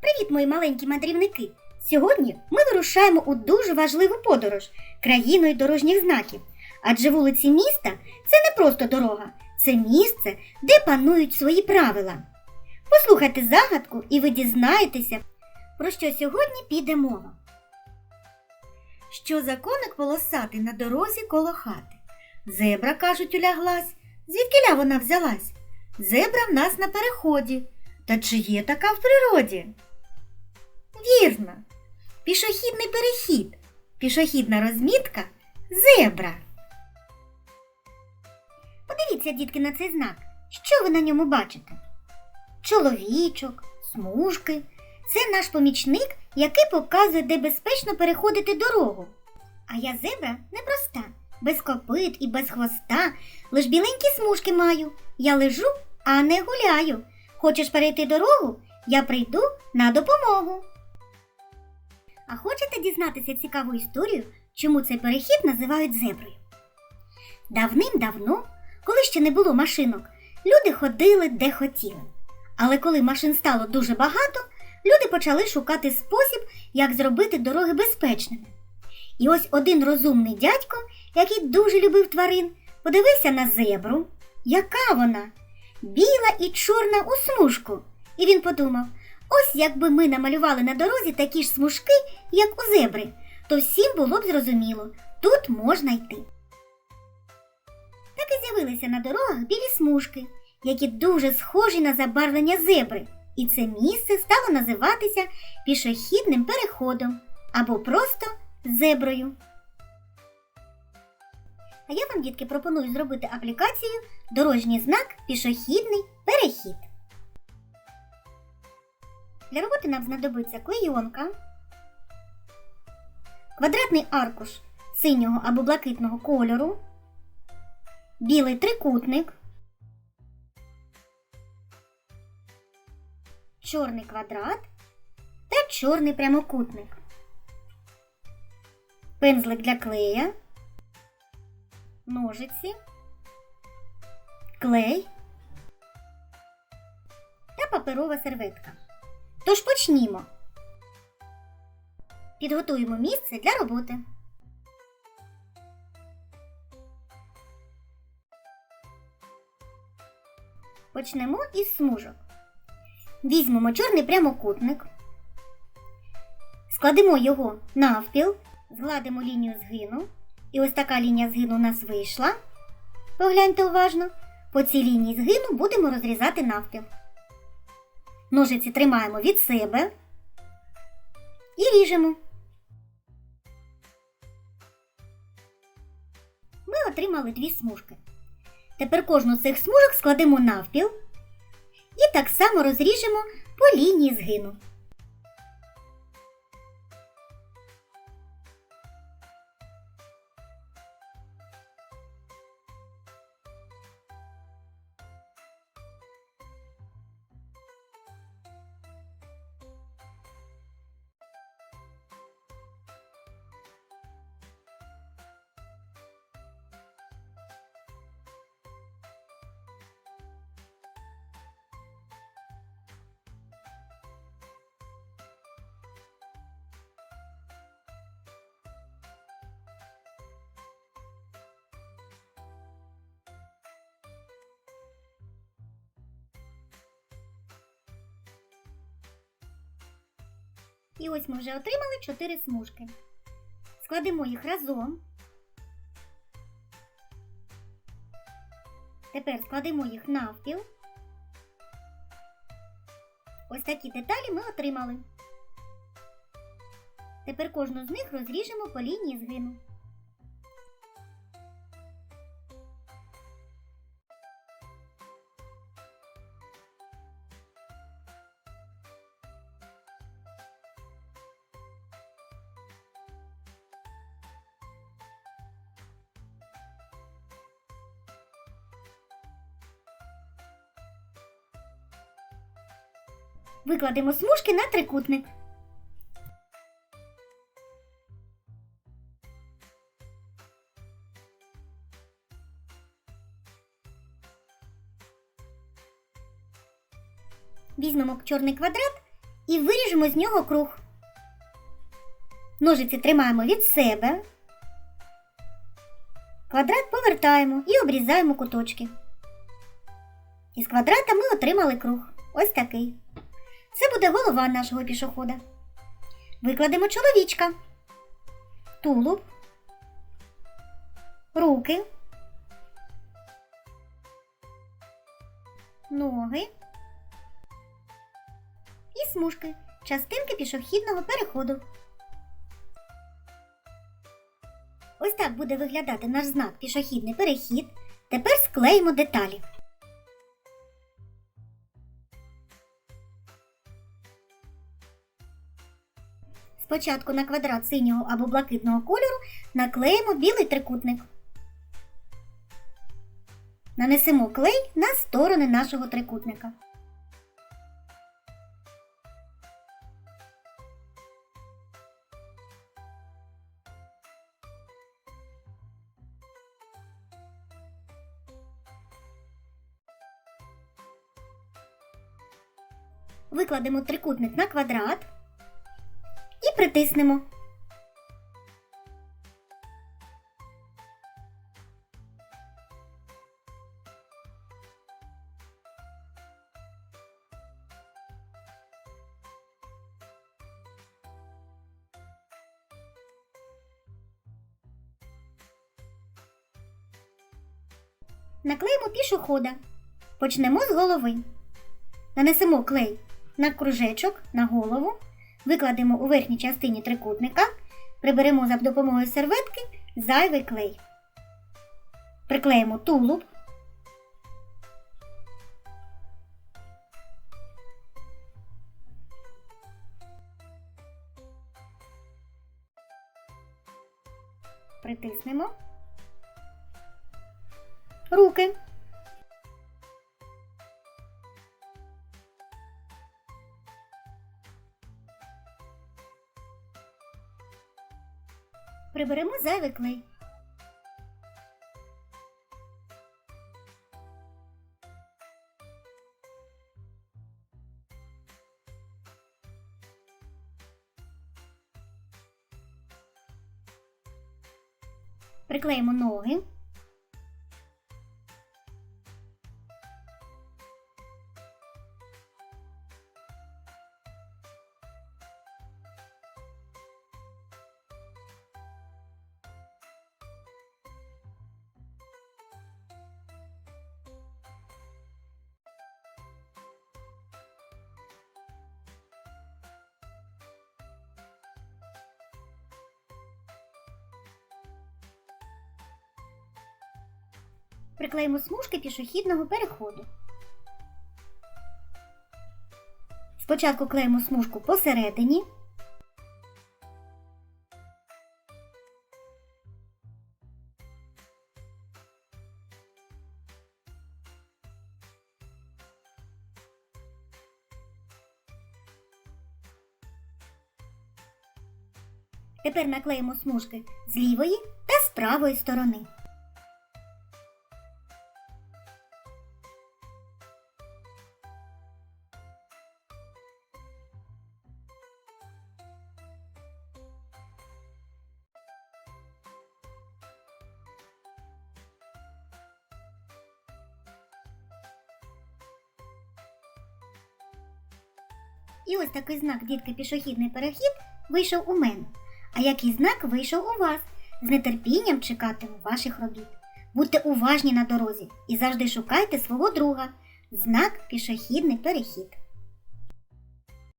Привіт, мої маленькі мандрівники! Сьогодні ми вирушаємо у дуже важливу подорож країною дорожніх знаків. Адже вулиці міста це не просто дорога, це місце, де панують свої правила. Послухайте загадку, і ви дізнаєтеся, про що сьогодні піде мова. Що за коник полосатий на дорозі коло хати? Зебра, кажуть, уляглась. Звідкиля вона взялась? Зебра в нас на переході. Та чи є така в природі? Вірно. Пішохідний перехід. Пішохідна розмітка зебра. Подивіться, дітки, на цей знак. Що ви на ньому бачите? Чоловічок, смужки. Це наш помічник, який показує, де безпечно переходити дорогу. А я зебра непроста, без копит і без хвоста, лиш біленькі смужки маю. Я лежу, а не гуляю. Хочеш перейти дорогу? Я прийду на допомогу. А хочете дізнатися цікаву історію, чому цей перехід називають зеброю? Давним-давно, коли ще не було машинок, люди ходили де хотіли. Але коли машин стало дуже багато, люди почали шукати спосіб, як зробити дороги безпечними. І ось один розумний дядько, який дуже любив тварин, подивився на зебру. Яка вона? Біла і чорна у смужку. І він подумав: ось якби ми намалювали на дорозі такі ж смужки, як у зебри, то всім було б зрозуміло, тут можна йти. Так і з'явилися на дорогах білі смужки, які дуже схожі на забарвлення зебри, і це місце стало називатися пішохідним переходом або просто зеброю. А я вам, дітки, пропоную зробити аплікацію Дорожній знак пішохідний перехід. Для роботи нам знадобиться клейонка, квадратний аркуш синього або блакитного кольору, білий трикутник, чорний квадрат та чорний прямокутник, пензлик для клея, ножиці, клей та паперова серветка. Тож почнімо. Підготуємо місце для роботи. Почнемо із смужок. Візьмемо чорний прямокутник, складемо його навпіл, згладимо лінію згину. І ось така лінія згину у нас вийшла. Погляньте уважно. По цій лінії згину будемо розрізати навпіл. Ножиці тримаємо від себе і ріжемо. Ми отримали дві смужки. Тепер кожну з цих смужок складемо навпіл і так само розріжемо по лінії згину. І ось ми вже отримали 4 смужки. Складемо їх разом. Тепер складемо їх навпіл. Ось такі деталі ми отримали. Тепер кожну з них розріжемо по лінії згину. Викладемо смужки на трикутник. Візьмемо чорний квадрат і виріжемо з нього круг. Ножиці тримаємо від себе. Квадрат повертаємо і обрізаємо куточки. Із квадрата ми отримали круг. Ось такий. Це буде голова нашого пішохода. Викладемо чоловічка, тулуб, руки, ноги і смужки, частинки пішохідного переходу. Ось так буде виглядати наш знак пішохідний перехід. Тепер склеїмо деталі. Спочатку на квадрат синього або блакитного кольору наклеїмо білий трикутник. Нанесемо клей на сторони нашого трикутника. Викладемо трикутник на квадрат притиснемо. Наклеїмо пішохода. Почнемо з голови. Нанесемо клей на кружечок на голову, викладемо у верхній частині трикутника, приберемо за допомогою серветки зайвий клей. Приклеїмо тулуб. Притиснемо. Руки. Приберемо зайвий. Приклеїмо ноги. Приклеїмо смужки пішохідного переходу. Спочатку клеїмо смужку посередині. Тепер наклеїмо смужки з лівої та з правої сторони. І ось такий знак дітки пішохідний перехід вийшов у мене. А який знак вийшов у вас? З нетерпінням чекатиму ваших робіт. Будьте уважні на дорозі і завжди шукайте свого друга. Знак пішохідний перехід.